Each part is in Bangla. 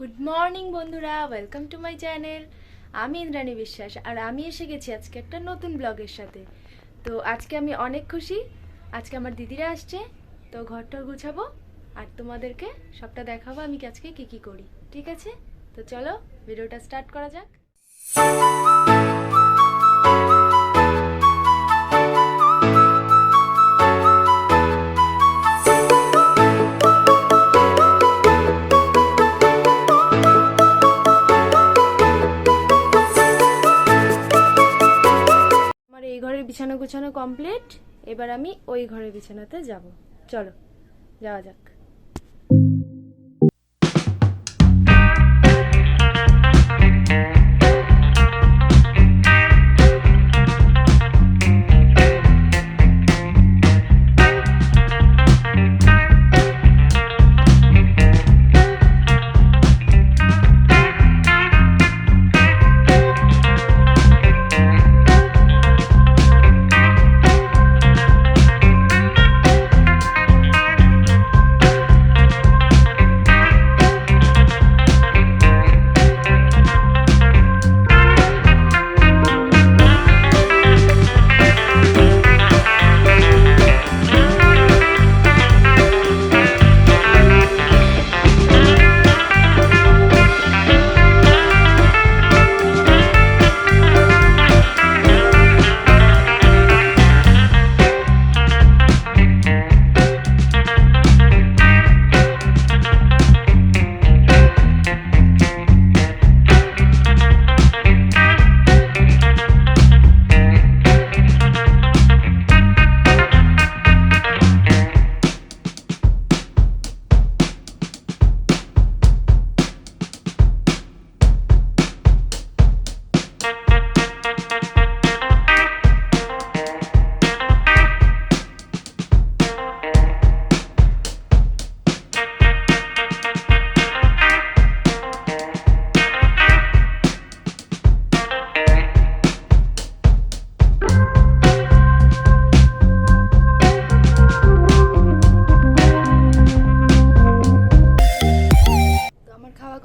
গুড মর্নিং বন্ধুরা। ওয়েলকাম টু মাই চ্যানেল আমি ইন্দ্রাণী বিশ্বাস, আর আমি এসে গেছি আজকে একটা নতুন ব্লগের সাথে। তো আজকে আমি অনেক খুশি। আজকে আমার দিদিরা আসছে, তো ঘরটা গুছাবো, আর তোমাদেরকে সবটা দেখাবো আমি আজকে কী কী করি। ঠিক আছে? তো চলো ভিডিওটা স্টার্ট করা যাক। গুছানো কমপ্লিট এবার আমি ওই ঘরের বিছানাতে যাব। চলো যাওয়া যাক।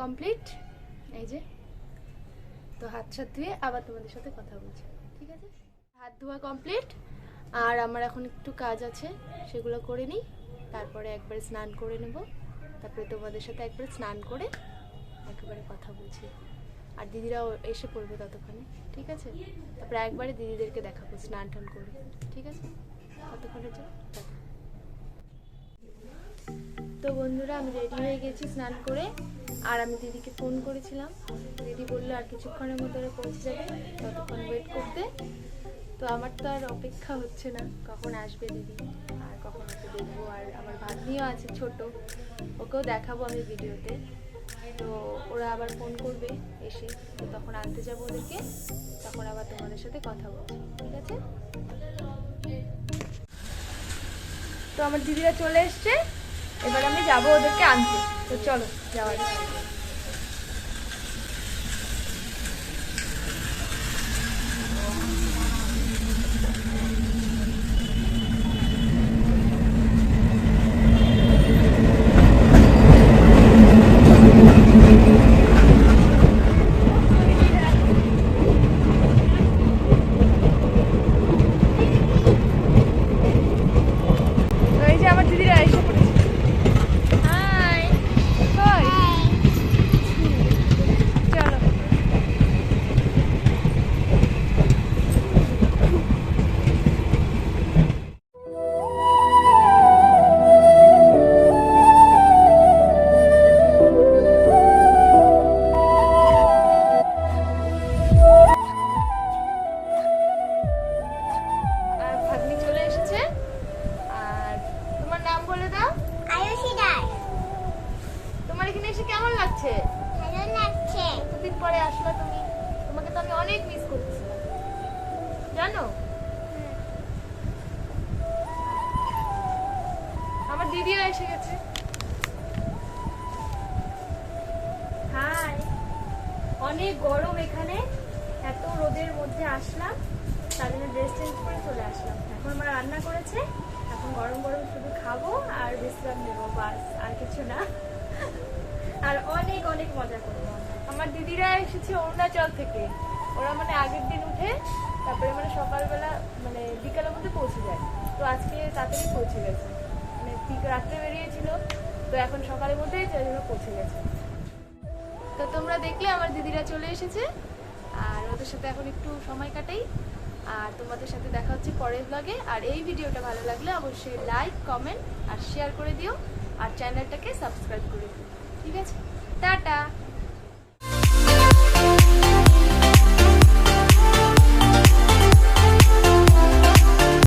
কমপ্লিট এই যে। তো হাত সাত ধুয়ে আবার তোমাদের সাথে কথা বলছি। ঠিক আছে? হাত ধোয়া কমপ্লিট আর আমার এখন একটু কাজ আছে, সেগুলো করে নিই। তারপরে একবারে স্নান করে নেব। তারপরে তোমাদের সাথে একবারে স্নান করে একেবারে কথা বলছি। আর দিদিরাও এসে পড়বে ততক্ষণে। ঠিক আছে? তারপরে একবারে দিদিদেরকে দেখাবো স্নান টান করে। ঠিক আছে? ততক্ষণের জন্য। তো বন্ধুরা, আমি রেডি হয়ে গেছি স্নান করে। আর আমি দিদিকে ফোন করেছিলাম। দিদি বলল, আর কিছুক্ষণের মধ্যে পৌঁছে যাবে, ততক্ষণ ওয়েট করতে। তো আমার তো আর অপেক্ষা হচ্ছে না, কখন আসবে দিদি? আর কখন ওকে দেখব? আর আমার ভাগ্নিও আছে ছোট, ওকেও দেখাবো আমি ভিডিওতে। তো ওরা আবার ফোন করবে এসে, তো তখন আনতে যাব ওদেরকে, তখন আবার তোমাদের সাথে কথা বলছি, ঠিক আছে? তো আমার দিদিরা চলে এসছে। এবার আমি যাব ওদেরকে আনতে। তো চলো যাওয়া যাক। জানো? আমার দিদিও এসে গেছে। হাই। অনেক গরম এখানে। এত রোদের মধ্যে আসলাম। তার জন্য ড্রেস চেঞ্জ করে চলে আসলাম। এখন আমার রান্না করেছে। এখন গরম গরম শুধু খাব আর বিশ্রাম নেব, বাস, আর কিছু না। আর অনেক অনেক মজা করব। আমার দিদিরা এসেছে অরুণাচল থেকে। ওরা মানে আগের দিন উঠে তারপরে মানে সকালবেলা মানে বিকালের মধ্যে পৌঁছে যায়। তো আজকে তাড়াতাড়ি পৌঁছে গেছে। মানে বিক- রাত্রে বেরিয়েছিল, তো এখন সকালের মধ্যেই জন্য পৌঁছে গেছে। তো তোমরা দেখলে আমার দিদিরা চলে এসেছে, আর ওদের সাথে এখন একটু সময় কাটাই। আর তোমাদের সাথে দেখা হচ্ছে পরের ব্লগে আর এই ভিডিওটা ভালো লাগলে অবশ্যই লাইক কমেন্ট আর শেয়ার করে দিও। আর চ্যানেলটাকে সাবস্ক্রাইব করে দিও। ঠিক আছে? টাটা!